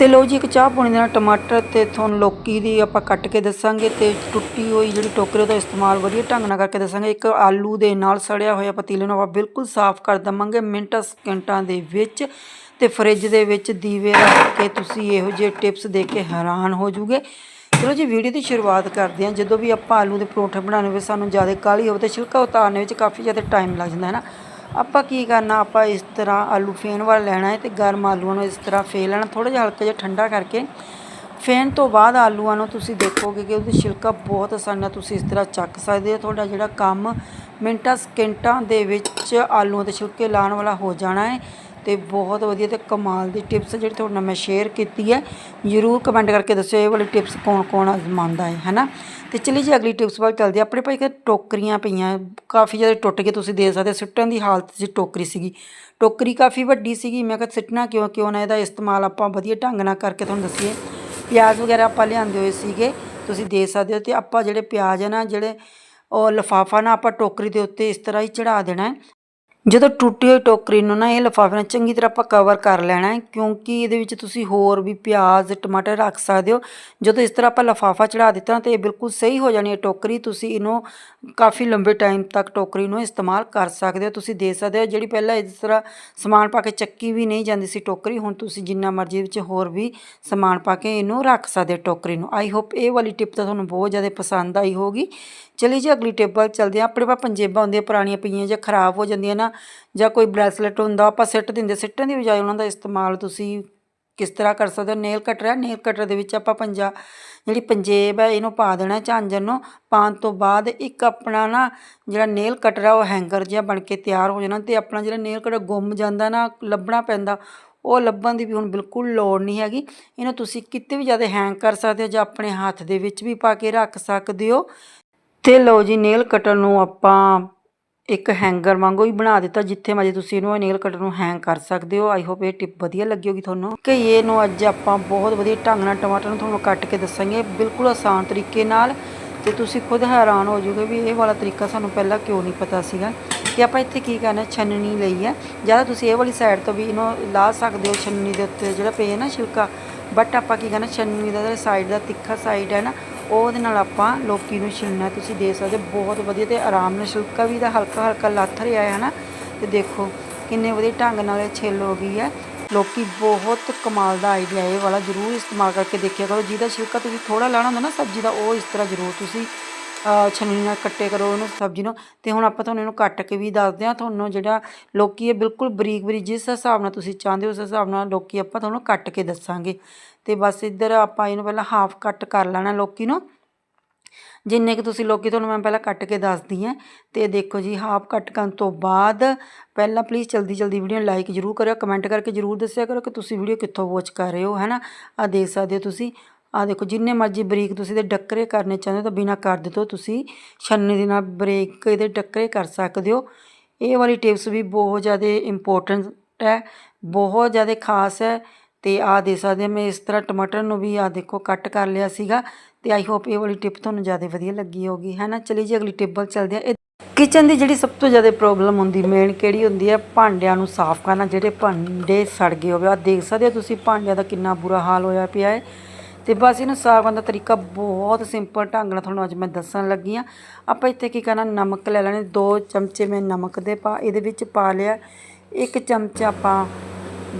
ਤੇ ਲਓ ਜੀ, ਇੱਕ ਚਾਹ ਪਾਣੀ ਦੇ ਨਾਲ ਟਮਾਟਰ ਤੇ ਤੁਹਾਨੂੰ ਲੋਕੀ ਦੀ ਆਪਾਂ ਕੱਟ ਕੇ ਦੱਸਾਂਗੇ ਤੇ ਟੁੱਟੀ ਹੋਈ ਜਿਹੜੀ ਟੋਕਰੀ ਦਾ ਇਸਤੇਮਾਲ ਵਧੀਆ ਢੰਗ ਨਾਲ ਕਰਕੇ ਦੱਸਾਂਗੇ। ਇੱਕ ਆਲੂ ਦੇ ਨਾਲ ਸੜਿਆ ਹੋਇਆ ਪਤੀਲੇ ਨੂੰ ਆਪਾਂ ਬਿਲਕੁਲ ਸਾਫ਼ ਕਰ ਦਵਾਂਗੇ ਮਿੰਟਾਂ ਸਕਿੰਟਾਂ ਦੇ ਵਿੱਚ ਤੇ ਫ੍ਰਿਜ ਦੇ ਵਿੱਚ ਦੀਵੇ ਰੱਖ ਕੇ ਤੁਸੀਂ ਇਹੋ ਜਿਹੇ ਟਿਪਸ ਦੇ ਕੇ ਹੈਰਾਨ ਹੋ ਜੂਗੇ। ਚਲੋ ਜੀ, ਵੀਡੀਓ ਦੀ ਸ਼ੁਰੂਆਤ ਕਰਦੇ ਹਾਂ। ਜਦੋਂ ਵੀ ਆਪਾਂ ਆਲੂ ਦੇ ਪਰੌਂਠੇ ਬਣਾਉਣੇ ਹੋਵੇ, ਸਾਨੂੰ ਜ਼ਿਆਦਾ ਕਾਹਲੀ ਹੋਵੇ ਤੇ ਛਿਲਕਾ ਉਤਾਰਨੇ ਵਿੱਚ ਕਾਫੀ ਜ਼ਿਆਦਾ ਟਾਈਮ ਲੱਗ ਜਾਂਦਾ, ਹੈ ਨਾ? ਆਪਾਂ ਕੀ ਕਰਨਾ, ਆਪਾਂ ਇਸ ਤਰ੍ਹਾਂ ਆਲੂ ਫੇਨ ਵਾਲਾ ਲੈਣਾ ਹੈ ਤੇ ਗਰਮ ਆਲੂਆਂ ਨੂੰ ਇਸ ਤਰ੍ਹਾਂ ਫੇ ਲੈਣਾ ਥੋੜਾ ਜਿਹਾ ਹਲਕਾ ਜਿਹਾ ਠੰਡਾ ਕਰਕੇ। ਫੇਨ ਤੋਂ ਬਾਅਦ ਆਲੂਆਂ ਨੂੰ ਤੁਸੀਂ ਦੇਖੋਗੇ ਕਿ ਉਹਦੀ ਛਿਲਕਾ ਬਹੁਤ ਆਸਾਨੀ ਨਾਲ ਤੁਸੀਂ ਇਸ ਤਰ੍ਹਾਂ ਚੱਕ ਸਕਦੇ ਹੋ। ਤੁਹਾਡਾ ਜਿਹੜਾ ਕੰਮ ਮਿੰਟਾਂ ਸਕਿੰਟਾਂ ਦੇ ਵਿੱਚ ਆਲੂਆਂ ਦੇ ਛਿਲਕੇ ਲਾਉਣ ਵਾਲਾ ਹੋ ਜਾਣਾ ਹੈ। ਤੇ ਬਹੁਤ ਵਧੀਆ ਤੇ ਕਮਾਲ ਦੀ ਟਿਪਸ ਜਿਹੜੀ ਤੁਹਾਡੇ ਨਾਲ ਮੈਂ ਸ਼ੇਅਰ ਕੀਤੀ ਹੈ। ਜਰੂਰ ਕਮੈਂਟ ਕਰਕੇ ਦੱਸਿਓ ਇਹ ਵਾਲੀ ਟਿਪਸ ਕੌਣ ਕੌਣ ਅਜ਼ਮਾਉਂਦਾ ਹੈ, ਹੈਨਾ? ਤੇ ਚਲੀ ਜੀ ਅਗਲੀ ਟਿਪਸ ਵੱਲ ਚੱਲਦੇ ਆਪਣੇ ਭਾਈ ਕਿ ਟੋਕਰੀਆਂ ਪਈਆਂ, ਕਾਫੀ ਜ਼ਿਆਦਾ ਟੁੱਟ ਕੇ ਤੁਸੀਂ ਦੇ ਸਕਦੇ ਹੋ। ਸਿੱਟਣ ਦੀ ਹਾਲਤ 'ਚ ਟੋਕਰੀ ਸੀਗੀ। ਟੋਕਰੀ ਕਾਫੀ ਵੱਡੀ ਸੀਗੀ, ਮੈਂ ਕਿਹਾ ਸਿੱਟਣਾ ਕਿਉਂ ਕਿਉਂ ਨਾ ਇਹਦਾ ਇਸਤੇਮਾਲ ਆਪਾਂ ਵਧੀਆ ਢੰਗ ਨਾਲ ਕਰਕੇ ਤੁਹਾਨੂੰ ਦੱਸੀਏ। ਪਿਆਜ਼ ਵਗੈਰਾ ਆਪਾਂ ਲਿਆਂਦੇ ਹੋਏ ਸੀਗੇ, ਤੁਸੀਂ ਦੇ ਸਕਦੇ ਹੋ, ਤੇ ਆਪਾਂ ਜਿਹੜੇ ਪਿਆਜ਼ ਹੈ ਨਾ, ਜਿਹੜੇ ਉਹ ਲਫਾਫਾ ਨਾ ਆਪਾਂ ਟੋਕਰੀ ਦੇ ਉੱਤੇ ਇਸ ਤਰ੍ਹਾਂ ਹੀ ਚੜਾ ਦੇਣਾ ਜਦੋਂ ਟੁੱਟੀ ਹੋਈ ਟੋਕਰੀ ਨੂੰ ਨਾ ਇਹ ਲਿਫਾਫੇ ਨਾਲ ਚੰਗੀ ਤਰ੍ਹਾਂ ਆਪਾਂ ਕਵਰ ਕਰ ਲੈਣਾ ਹੈ, ਕਿਉਂਕਿ ਇਹਦੇ ਵਿੱਚ ਤੁਸੀਂ ਹੋਰ ਵੀ ਪਿਆਜ਼, ਟਮਾਟਰ ਰੱਖ ਸਕਦੇ ਹੋ। ਜਦੋਂ ਇਸ ਤਰ੍ਹਾਂ ਆਪਾਂ ਲਿਫਾਫਾ ਚੜਾ ਦਿੱਤਾ ਨਾ, ਤੇ ਇਹ ਬਿਲਕੁਲ ਸਹੀ ਹੋ ਜਾਣੀ ਹੈ ਟੋਕਰੀ। ਤੁਸੀਂ ਇਹਨੂੰ ਕਾਫੀ ਲੰਬੇ ਟਾਈਮ ਤੱਕ ਟੋਕਰੀ ਨੂੰ ਇਸਤੇਮਾਲ ਕਰ ਸਕਦੇ ਹੋ, ਤੁਸੀਂ ਦੇ ਸਕਦੇ ਹੋ। ਜਿਹੜੀ ਪਹਿਲਾਂ ਇਸ ਤਰ੍ਹਾਂ ਸਮਾਨ ਪਾ ਕੇ ਚੱਕੀ ਵੀ ਨਹੀਂ ਜਾਂਦੀ ਸੀ ਟੋਕਰੀ, ਹੁਣ ਤੁਸੀਂ ਜਿੰਨਾ ਮਰਜ਼ੀ ਵਿੱਚ ਹੋਰ ਵੀ ਸਮਾਨ ਪਾ ਕੇ ਇਹਨੂੰ ਰੱਖ ਸਕਦੇ ਹੋ ਟੋਕਰੀ ਨੂੰ। ਆਈ ਹੋਪ ਇਹ ਵਾਲੀ ਟਿਪ ਤਾਂ ਤੁਹਾਨੂੰ ਬਹੁਤ ਜ਼ਿਆਦਾ ਪਸੰਦ ਆਈ ਹੋਗੀ ਚਲੀ ਜੀ, ਅਗਲੀ ਟਿਪ ਵੱਲ ਚੱਲਦੇ ਹਾਂ। ਆਪਣੇ ਪਾ ਪੰਜੇਬਾਂ ਹੁੰਦੀਆਂ, ਪੁਰਾਣੀਆਂ ਪਈਆਂ ਜਾਂ ਖਰਾਬ ਹੋ ਜਾਂਦੀਆਂ ਨਾ ਜਾਂ ਕੋਈ ਬ੍ਰੈਸਲੇਟ ਹੁੰਦਾ, ਆਪਾਂ ਸਿੱਟ ਦਿੰਦੇ, ਸਿੱਟਣ ਦੀ ਬਜਾਏ ਉਹਨਾਂ ਦਾ ਇਸਤੇਮਾਲ ਤੁਸੀਂ ਕਿਸ ਤਰ੍ਹਾਂ ਕਰ ਸਕਦੇ ਹੋ? ਨੇਲ ਕਟਰ ਹੈ, ਨੇਲ ਕਟਰ ਦੇ ਵਿੱਚ ਆਪਾਂ ਪੰਜਾ, ਜਿਹੜੀ ਪੰਜੇਬ ਹੈ, ਇਹਨੂੰ ਪਾ ਦੇਣਾ ਝਾਂਜਰ ਨੂੰ, ਪਾਉਣ ਤੋਂ ਬਾਅਦ ਇੱਕ ਆਪਣਾ ਨਾ ਜਿਹੜਾ ਨੇਲ ਕਟਰ ਹੈ, ਉਹ ਹੈਂਗਰ ਜਿਹਾ ਬਣ ਕੇ ਤਿਆਰ ਹੋ ਜਾਣਾ ਤੇ ਆਪਣਾ ਜਿਹੜਾ ਨੇਲ ਕਟਰ ਗੁੰਮ ਜਾਂਦਾ ਨਾ, ਲੱਭਣਾ ਪੈਂਦਾ, ਉਹ ਲੱਭਣ ਦੀ ਵੀ ਹੁਣ ਬਿਲਕੁਲ ਲੋੜ ਨਹੀਂ ਹੈਗੀ। ਇਹਨੂੰ ਤੁਸੀਂ ਕਿਤੇ ਵੀ ਜ਼ਿਆਦਾ ਹੈਂਗ ਕਰ ਸਕਦੇ ਹੋ ਜਾਂ ਆਪਣੇ ਹੱਥ ਦੇ ਵਿੱਚ ਵੀ ਪਾ ਕੇ ਰੱਖ ਸਕਦੇ ਹੋ। ਤੇ ਲਓ ਜੀ, ਨੇਲ ਕਟਰ ਨੂੰ ਆਪਾਂ ਇੱਕ ਹੈਂਗਰ ਵਾਂਗੂ ਹੀ ਬਣਾ ਦਿੱਤਾ, ਜਿੱਥੇ ਮਰਜ਼ੀ ਤੁਸੀਂ ਇਹਨੂੰ ਨੇਲ ਕਟਰ ਨੂੰ ਹੈਂਗ ਕਰ ਸਕਦੇ ਹੋ। ਆਈ ਹੋਪ ਇਹ ਟਿਪ ਵਧੀਆ ਲੱਗੀ ਹੋਗੀ ਤੁਹਾਨੂੰ। ਕਿ ਇਹਨੂੰ ਅੱਜ ਆਪਾਂ ਬਹੁਤ ਵਧੀਆ ਢੰਗ ਨਾਲ ਟਮਾਟਰ ਨੂੰ ਤੁਹਾਨੂੰ ਕੱਟ ਕੇ ਦੱਸਾਂਗੇ। ਬਿਲਕੁਲ ਆਸਾਨ ਤਰੀਕੇ ਨਾਲ ਤੇ ਤੁਸੀਂ ਖੁਦ ਹੈਰਾਨ ਹੋ ਜਾਓਗੇ ਵੀ ਇਹ ਵਾਲਾ ਤਰੀਕਾ ਸਾਨੂੰ ਪਹਿਲਾਂ ਕਿਉਂ ਨਹੀਂ ਪਤਾ ਸੀਗਾ। ਤੇ ਆਪਾਂ ਇੱਥੇ ਕੀ ਕਰਨਾ, ਛੰਨਣੀ ਲਈ ਹੈ ਜਾਂ ਤੁਸੀਂ ਇਹ ਵਾਲੀ ਸਾਈਡ ਤੋਂ ਵੀ ਇਹਨੂੰ ਲਾ ਸਕਦੇ ਹੋ, ਛੰਨਣੀ ਦੇ ਉੱਤੇ ਜਿਹੜਾ ਪਏ ਨਾ ਛਿਲਕਾ। ਬਟ ਆਪਾਂ ਕੀ ਕਰਨਾ, ਛੰਨਣੀ ਦਾ ਜਿਹੜਾ ਸਾਈਡ ਦਾ ਤਿੱਖਾ ਸਾਈਡ ਹੈ ਨਾ ਉਹਦੇ ਨਾਲ ਆਪਾਂ ਲੋਕੀ ਨੂੰ ਛਿਲਣਾ ਤੁਸੀਂ ਦੇ ਸਕਦੇ ਬਹੁਤ ਵਧੀਆ ਤੇ ਆਰਾਮ ਨਾਲ ਛਿਲਕਾ ਵੀ ਦਾ ਹਲਕਾ ਹਲਕਾ ਲੱਥ ਰਿਹਾ ਹੈ ਨਾ ਤੇ ਦੇਖੋ ਕਿੰਨੇ ਵਧੀਆ ਢੰਗ ਨਾਲ ਇਹ ਛਿੱਲ ਹੋ ਗਈ ਹੈ। ਲੋਕੀ ਬਹੁਤ ਕਮਾਲ ਦਾ ਆਈਡੀਆ ਇਹ ਵਾਲਾ ਜ਼ਰੂਰ ਇਸਤੇਮਾਲ ਕਰਕੇ ਦੇਖਿਆ ਕਰੋ, ਜਿਹਦਾ ਛਿਲਕਾ ਤੁਸੀਂ ਥੋੜਾ ਲਾਣਾ ਹੁੰਦਾ ਨਾ ਸਬਜ਼ੀ ਦਾ, ਉਹ ਇਸ ਤਰ੍ਹਾਂ ਜ਼ਰੂਰ ਤੁਸੀਂ ਛੰਨੀ ਨਾਲ ਕੱਟੇ ਕਰੋ ਉਹਨੂੰ ਸਬਜ਼ੀ ਨੂੰ। ਤੇ ਹੁਣ ਆਪਾਂ ਤੁਹਾਨੂੰ ਇਹਨੂੰ ਕੱਟ ਕੇ ਵੀ ਦੱਸਦੇ ਹਾਂ। ਤੁਹਾਨੂੰ ਜਿਹੜਾ ਲੋਕੀ ਇਹ ਬਿਲਕੁਲ ਬਰੀਕ ਬਰੀਕ ਜਿਸ ਹਿਸਾਬ ਨਾਲ ਤੁਸੀਂ ਚਾਹੁੰਦੇ ਹੋ, ਉਸ ਹਿਸਾਬ ਨਾਲ ਲੋਕੀ ਆਪਾਂ ਤੁਹਾਨੂੰ ਕੱਟ ਕੇ ਦੱਸਾਂਗੇ। ਤੇ ਬਸ ਇੱਧਰ ਆਪਾਂ ਇਹਨੂੰ ਪਹਿਲਾਂ ਹਾਫ ਕੱਟ ਕਰ ਲੈਣਾ ਲੋਕੀ ਨੂੰ। ਜਿੰਨੇ ਕਿ ਤੁਸੀਂ ਲੋਕੀ ਤੁਹਾਨੂੰ ਮੈਂ ਪਹਿਲਾਂ ਕੱਟ ਕੇ ਦੱਸਦੀ ਹਾਂ। ਤੇ ਦੇਖੋ ਜੀ ਹਾਫ ਕੱਟ ਕਰਨ ਤੋਂ ਬਾਅਦ ਪਹਿਲਾਂ ਪਲੀਜ਼ ਜਲਦੀ ਜਲਦੀ ਵੀਡੀਓ ਲਾਈਕ ਜਰੂਰ ਕਰਿਓ। ਕਮੈਂਟ ਕਰਕੇ ਜਰੂਰ ਦੱਸਿਆ ਕਰੋ ਕਿ ਤੁਸੀਂ ਵੀਡੀਓ ਕਿੱਥੋਂ ਵਾਚ ਕਰ ਰਹੇ ਹੋ, ਹੈਨਾ? ਆ ਦੇਖ ਸਕਦੇ ਹੋ ਤੁਸੀਂ। ਆ ਦੇਖੋ, ਜਿੰਨੇ ਮਰਜ਼ੀ ਬਰੀਕ ਤੁਸੀਂ ਦੇ ਡੱਕਰੇ ਕਰਨੇ ਚਾਹੁੰਦੇ ਹੋ ਤਾਂ ਬਿਨਾ ਕਰ ਦਿੱਤੋ ਤੁਸੀਂ ਛੰਨੀ ਦੇ ਨਾਲ ਬਰੀਕ ਇਹਦੇ ਡੱਕਰੇ ਕਰ ਸਕਦੇ ਹੋ। ਇਹ ਵਾਲੀ ਟਿਪਸ ਵੀ ਬਹੁਤ ਜ਼ਿਆਦਾ ਇੰਪੋਰਟੈਂਟ ਹੈ, ਬਹੁਤ ਜ਼ਿਆਦਾ ਖਾਸ ਹੈ ਤੇ ਆ ਦੇ ਸਕਦੇ ਹਾਂ ਮੈਂ ਇਸ ਤਰ੍ਹਾਂ ਟਮਾਟਰ ਨੂੰ ਵੀ ਆ ਦੇਖੋ ਕੱਟ ਕਰ ਲਿਆ ਸੀਗਾ ਤੇ ਆਈ ਹੋਪ ਇਹ ਵਾਲੀ ਟਿਪ ਤੁਹਾਨੂੰ ਜ਼ਿਆਦਾ ਵਧੀਆ ਲੱਗੀ ਹੋਗੀ ਹੈ ਨਾ? ਚਲੀ ਜੀ, ਅਗਲੀ ਟਿਪ ਵੱਲ ਚੱਲਦੇ ਆ ਕਿਚਨ ਦੀ ਜਿਹੜੀ ਸਭ ਤੋਂ ਜ਼ਿਆਦਾ ਪ੍ਰੋਬਲਮ ਹੁੰਦੀ ਮੇਨ ਕਿਹੜੀ ਹੁੰਦੀ ਹੈ? ਭਾਂਡਿਆਂ ਨੂੰ ਸਾਫ਼ ਕਰਨਾ, ਜਿਹੜੇ ਭਾਂਡੇ ਸੜ ਗਏ ਹੋਵੇ। ਆ ਦੇਖ ਸਕਦੇ ਹੋ ਤੁਸੀਂ, ਭਾਂਡਿਆਂ ਦਾ ਕਿੰਨਾ ਬੁਰਾ ਹਾਲ ਹੋਇਆ ਪਿਆ ਹੈ। ਤੇ ਬਸ ਇਹਨੂੰ ਸਾਫ਼ ਕਰਨ ਦਾ ਤਰੀਕਾ ਬਹੁਤ ਸਿੰਪਲ ਢੰਗ ਨਾਲ ਤੁਹਾਨੂੰ ਅੱਜ ਮੈਂ ਦੱਸਣ ਲੱਗੀ ਆ ਆਪਾਂ ਇੱਥੇ ਕੀ ਕਰਨਾ, ਨਮਕ ਲੈ ਲੈਣੇ, ਦੋ ਚਮਚੇ ਮੈਂ ਨਮਕ ਦੇ ਪਾ, ਇਹਦੇ ਵਿੱਚ ਪਾ ਲਿਆ। ਇੱਕ ਚਮਚਾ ਆਪਾਂ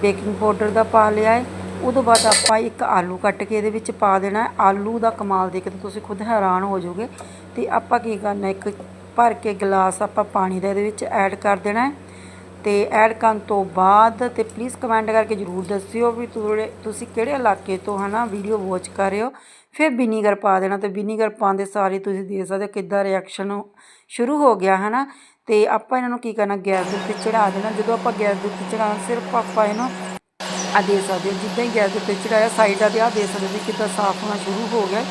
ਬੇਕਿੰਗ ਪਾਊਡਰ ਦਾ ਪਾ ਲਿਆ ਹੈ ਉਦੋਂ ਬਾਅਦ ਆਪਾਂ ਇੱਕ ਆਲੂ ਕੱਟ ਕੇ ਇਹਦੇ ਵਿੱਚ ਪਾ ਦੇਣਾ ਆਲੂ ਦਾ ਕਮਾਲ ਦੇਖ ਕੇ ਤੁਸੀਂ ਖੁਦ ਹੈਰਾਨ ਹੋ ਜਾਓਗੇ। ਤੇ ਆਪਾਂ ਕੀ ਕਰਨਾ, ਇੱਕ ਭਰ ਕੇ ਗਲਾਸ ਆਪਾਂ ਪਾਣੀ ਦਾ ਇਹਦੇ ਵਿੱਚ ਐਡ ਕਰ ਦੇਣਾ ਹੈ ਤੇ ਐਡ ਕਰਨ ਤੋਂ ਬਾਅਦ ਤੇ ਪਲੀਜ਼ ਕਮੈਂਟ ਕਰਕੇ ਜਰੂਰ ਦੱਸਿਓ ਵੀ ਤੁਹਾਡੇ ਤੁਸੀਂ ਕਿਹੜੇ ਇਲਾਕੇ ਤੋਂ ਹਨਾ ਵੀਡੀਓ ਵਾਚ ਕਰ ਰਹੇ ਹੋ। ਫਿਰ ਵਿਨੀਗਰ ਪਾ ਦੇਣਾ ਤੇ ਵਿਨੀਗਰ ਪਾਉਂਦੇ ਸਾਰੇ ਤੁਸੀਂ ਦੇਖ ਸਕਦੇ ਹੋ ਕਿੱਦਾਂ ਰਿਐਕਸ਼ਨ ਸ਼ੁਰੂ ਹੋ ਗਿਆ ਹਨਾ। ਤੇ ਆਪਾਂ ਇਹਨਾਂ ਨੂੰ ਕੀ ਕਰਨਾ ਗੈਸ ਦੇ ਉੱਤੇ ਚੜਾ ਦੇਣਾ। ਜਦੋਂ ਆਪਾਂ ਗੈਸ ਦੇ ਉੱਤੇ ਚੜਾਉਣਾ ਸਿਰਫ ਆਪਾਂ ਇਹਨੂੰ ਆ ਦੇ ਸਕਦੇ ਹੋ, ਜਿੱਦਾਂ ਹੀ ਗੈਸ ਦੇ ਉੱਤੇ ਚੜਾਇਆ ਸਾਈਡਾਂ ਤੇ ਆ ਦੇ ਸਕਦੇ ਹੋ ਕਿੱਦਾਂ ਸਾਫ਼ ਹੋਣਾ ਸ਼ੁਰੂ ਹੋ ਗਿਆ।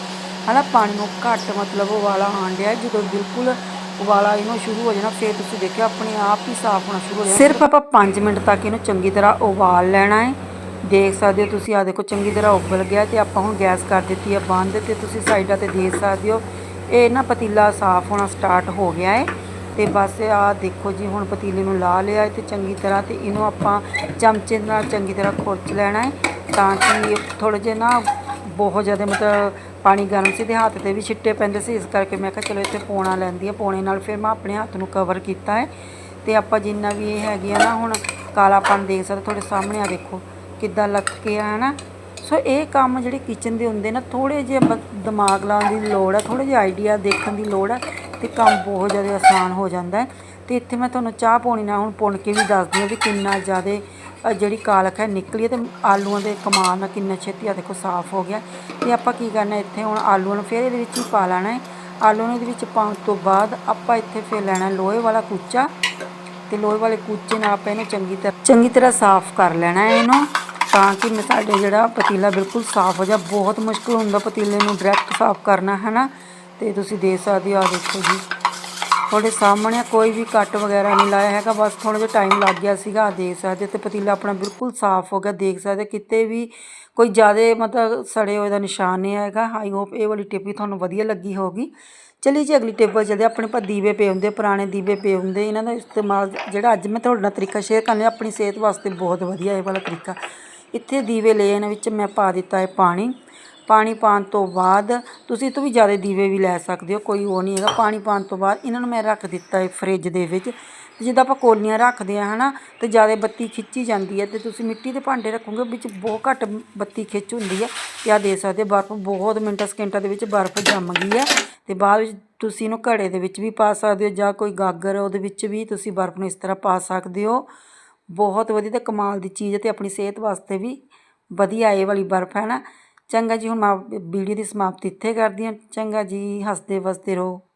ਹਨਾ, ਪਾਣੀ ਨੂੰ ਘੱਟ ਮਤਲਬ ਉਬਾਲਾ ਆਣ ਡਿਆ। ਜਦੋਂ ਬਿਲਕੁਲ ਉਬਾਲਾ ਇਹਨੂੰ ਸ਼ੁਰੂ ਹੋ ਜਾਣਾ, ਫਿਰ ਤੁਸੀਂ ਦੇਖਿਓ ਆਪਣੇ ਆਪ ਹੀ ਸਾਫ਼ ਹੋਣਾ ਸ਼ੁਰੂ ਹੋ ਜਾਣਾ। ਸਿਰਫ ਆਪਾਂ 5 ਮਿੰਟ ਤੱਕ ਇਹਨੂੰ ਚੰਗੀ ਤਰ੍ਹਾਂ ਉਬਾਲ ਲੈਣਾ ਹੈ। ਦੇਖ ਸਕਦੇ ਹੋ ਤੁਸੀਂ ਆ ਦੇਖੋ ਚੰਗੀ ਤਰ੍ਹਾਂ ਉਬਲ ਗਿਆ ਤੇ ਆਪਾਂ ਹੁਣ ਗੈਸ ਕਰ ਦਿੱਤੀ ਹੈ ਬੰਦ ਤੇ ਤੁਸੀਂ ਸਾਈਡਾਂ ਤੇ ਦੇਖ ਸਕਦੇ ਹੋ, ਇਹ ਨਾ ਪਤੀਲਾ ਸਾਫ਼ ਹੋਣਾ ਸਟਾਰਟ ਹੋ ਗਿਆ ਹੈ। ਤੇ ਬਸ ਆ ਦੇਖੋ ਜੀ, ਹੁਣ ਪਤੀਲੇ ਨੂੰ ਲਾ ਲਿਆ ਹੈ ਤੇ ਚੰਗੀ ਤਰ੍ਹਾਂ ਤੇ ਇਹਨੂੰ ਆਪਾਂ ਚਮਚੇ ਨਾਲ ਚੰਗੀ ਤਰ੍ਹਾਂ ਖੁਰਚ ਲੈਣਾ ਹੈ ਤਾਂ ਕਿ ਥੋੜ੍ਹੇ ਜਿਹੇ ਨਾ ਬਹੁਤ ਜ਼ਿਆਦਾ ਮਤਲਬ ਪਾਣੀ ਗਰਮ ਸੀ ਤੇ ਹੱਥ ਤੇ ਵੀ ਛਿੱਟੇ ਪੈਂਦੇ ਸੀ, ਇਸ ਕਰਕੇ ਮੈਂ ਕਿਹਾ ਚਲੋ ਇੱਥੇ ਪੋਣਾ ਲੈਂਦੀ ਆ ਪੋਣੇ ਨਾਲ ਫਿਰ ਮੈਂ ਆਪਣੇ ਹੱਥ ਨੂੰ ਕਵਰ ਕੀਤਾ ਹੈ। ਤੇ ਆਪਾਂ ਜਿੰਨਾ ਵੀ ਇਹ ਹੈਗੀ ਆ ਨਾ ਹੁਣ ਕਾਲਾਪਨ ਦੇਖ ਸਕਦੇ, ਤੁਹਾਡੇ ਸਾਹਮਣੇ ਆ ਦੇਖੋ ਕਿੱਦਾਂ ਲੱਗ ਕੇ ਆ ਨਾ ਸੋ ਇਹ ਕੰਮ ਜਿਹੜੇ ਕਿਚਨ ਦੇ ਹੁੰਦੇ ਨਾ ਥੋੜੇ ਜਿਹੇ ਬ- ਦਿਮਾਗ ਲਾਉਣ ਦੀ ਲੋੜ ਹੈ ਥੋੜੇ ਜਿਹੇ ਆਈਡੀਆ ਦੇਖਣ ਦੀ ਲੋੜ ਹੈ ਤੇ ਕੰਮ ਬਹੁਤ ਜ਼ਿਆਦਾ ਆਸਾਨ ਹੋ ਜਾਂਦਾ ਹੈ। ਤੇ ਇੱਥੇ ਮੈਂ ਤੁਹਾਨੂੰ ਚਾਹ ਪਾਉਣੀ ਨਾਲ ਹੁਣ ਪੁਣ ਕੇ ਵੀ ਦੱਸਦੀ ਹਾਂ ਵੀ ਕਿੰਨਾ ਜ਼ਿਆਦਾ ਜਿਹੜੀ ਕਾਲਕ ਹੈ, ਨਿਕਲੀ ਹੈ ਤੇ ਆਲੂਆਂ ਦੇ ਕਮਾਲ ਨਾਲ ਕਿੰਨਾ ਛੇਤੀ ਆ ਦੇਖੋ, ਸਾਫ਼ ਹੋ ਗਿਆ। ਤੇ ਆਪਾਂ ਕੀ ਕਰਨਾ ਇੱਥੇ ਹੁਣ ਆਲੂਆਂ ਨੂੰ ਫਿਰ ਇਹਦੇ ਵਿੱਚ ਹੀ ਪਾ ਲੈਣਾ ਹੈ। ਆਲੂ ਨੂੰ ਇਹਦੇ ਵਿੱਚ ਪਾਉਣ ਤੋਂ ਬਾਅਦ ਆਪਾਂ ਇੱਥੇ ਫਿਰ ਲੈਣਾ ਲੋਹੇ ਵਾਲਾ ਕੁਚਾ। ਤੇ ਲੋਹੇ ਵਾਲੇ ਕੁਚੇ ਨਾਲ ਆਪਾਂ ਇਹਨੂੰ ਚੰਗੀ ਤਰ੍ਹਾਂ ਚੰਗੀ ਤਰ੍ਹਾਂ ਸਾਫ਼ ਕਰ ਲੈਣਾ ਹੈ ਇਹਨੂੰ, ਤਾਂ ਕਿ ਮੈਂ, ਸਾਡੇ ਜਿਹੜਾ ਪਤੀਲਾ ਬਿਲਕੁਲ ਸਾਫ਼ ਹੋ ਜਾ ਬਹੁਤ ਮੁਸ਼ਕਲ ਹੁੰਦਾ ਪਤੀਲੇ ਨੂੰ ਡਾਇਰੈਕਟ ਸਾਫ਼ ਕਰਨਾ, ਹੈ ਨਾ? ਤੇ ਤੁਸੀਂ ਦੇਖ ਸਕਦੇ ਹੋ ਆ ਦੇਖੋ ਜੀ। ਤੁਹਾਡੇ ਸਾਹਮਣੇ ਕੋਈ ਵੀ ਕੱਟ ਵਗੈਰਾ ਨਹੀਂ ਲਾਇਆ ਹੈਗਾ, ਬਸ ਥੋੜਾ ਜਿਹਾ ਟਾਈਮ ਲੱਗ ਗਿਆ ਸੀਗਾ, ਆਹ ਦੇਖ ਸਕਦੇ ਹੋ ਤੇ ਪਤੀਲਾ ਆਪਣਾ ਬਿਲਕੁਲ ਸਾਫ਼ ਹੋ ਗਿਆ, ਦੇਖ ਸਕਦੇ ਕਿਤੇ ਵੀ ਕੋਈ ਜ਼ਿਆਦਾ ਮਤਲਬ ਸੜੇ ਹੋਏ ਦਾ ਨਿਸ਼ਾਨ ਨਹੀਂ ਹੈਗਾ। ਆਈ ਹੋਪ ਇਹ ਵਾਲੀ ਟਿਪ ਵੀ ਤੁਹਾਨੂੰ ਵਧੀਆ ਲੱਗੀ ਹੋਗੀ ਚਲੀ ਜੀ, ਅਗਲੀ ਟਿਪ ਚੱਲਦੇ ਹਾਂ। ਆਪਣੇ ਪਾ ਦੀਵੇ ਪਏ ਹੁੰਦੇ ਪੁਰਾਣੇ ਦੀਵੇ ਪਏ ਹੁੰਦੇ ਇਹਨਾਂ ਦਾ ਇਸਤੇਮਾਲ ਜਿਹੜਾ ਅੱਜ ਮੈਂ ਤੁਹਾਡੇ ਨਾਲ ਤਰੀਕਾ ਸ਼ੇਅਰ ਕਰਨਾ ਆਪਣੀ ਸਿਹਤ ਵਾਸਤੇ ਬਹੁਤ ਵਧੀਆ ਇਹ ਵਾਲਾ ਤਰੀਕਾ। ਇੱਥੇ ਦੀਵੇ ਲਏ ਇਹਨਾਂ ਵਿੱਚ ਮੈਂ ਪਾ ਦਿੱਤਾ ਹੈ ਪਾਣੀ। ਪਾਣੀ ਪਾਉਣ ਤੋਂ ਬਾਅਦ ਤੁਸੀਂ ਇਹ ਤੋਂ ਵੀ ਜ਼ਿਆਦਾ ਦੀਵੇ ਵੀ ਲੈ ਸਕਦੇ ਹੋ, ਕੋਈ ਉਹ ਨਹੀਂ ਹੈਗਾ। ਪਾਣੀ ਪਾਉਣ ਤੋਂ ਬਾਅਦ ਇਹਨਾਂ ਨੂੰ ਮੈਂ ਰੱਖ ਦਿੱਤਾ ਹੈ ਫ੍ਰਿਜ ਦੇ ਵਿੱਚ। ਤੇ ਜਿੱਦਾਂ ਆਪਾਂ ਕੋਲੀਆਂ ਰੱਖਦੇ ਆ ਹਨਾ, ਤੇ ਜ਼ਿਆਦਾ ਬੱਤੀ ਖਿੱਚੀ ਜਾਂਦੀ ਹੈ ਤੇ ਤੁਸੀਂ ਮਿੱਟੀ ਦੇ ਭਾਂਡੇ ਰੱਖੋਗੇ, ਵਿੱਚ ਬਹੁਤ ਘੱਟ ਬੱਤੀ ਖਿੱਚ ਹੁੰਦੀ ਹੈ। ਤੇ ਆ ਦੇ ਸਕਦੇ ਹੋ, ਬਰਫ਼ ਬਹੁਤ ਮਿੰਟਾਂ, ਸਕਿੰਟਾਂ ਦੇ ਵਿੱਚ ਬਰਫ਼ ਜੰਮ ਗਈ ਹੈ ਤੇ ਬਾਅਦ ਵਿੱਚ ਤੁਸੀਂ ਇਹਨੂੰ ਘੜੇ ਦੇ ਵਿੱਚ ਵੀ ਪਾ ਸਕਦੇ ਹੋ ਜਾਂ ਕੋਈ ਗਾਗਰ ਉਹਦੇ ਵਿੱਚ ਵੀ ਤੁਸੀਂ ਬਰਫ਼ ਨੂੰ ਇਸ ਤਰ੍ਹਾਂ ਪਾ ਸਕਦੇ ਹੋ। ਬਹੁਤ ਵਧੀਆ ਤੇ ਕਮਾਲ ਦੀ ਚੀਜ਼ ਹੈ ਤੇ ਆਪਣੀ ਸਿਹਤ ਵਾਸਤੇ ਵੀ ਵਧੀਆ ਇਹ ਵਾਲੀ ਬਰਫ਼ ਹੈ ਨਾ ਚੰਗਾ ਜੀ, ਹੁਣ ਮੈਂ ਵੀਡੀਓ ਦੀ ਸਮਾਪਤੀ ਇੱਥੇ ਕਰਦੀ ਹਾਂ। ਚੰਗਾ ਜੀ, ਹੱਸਦੇ ਵੱਸਦੇ ਰਹੋ।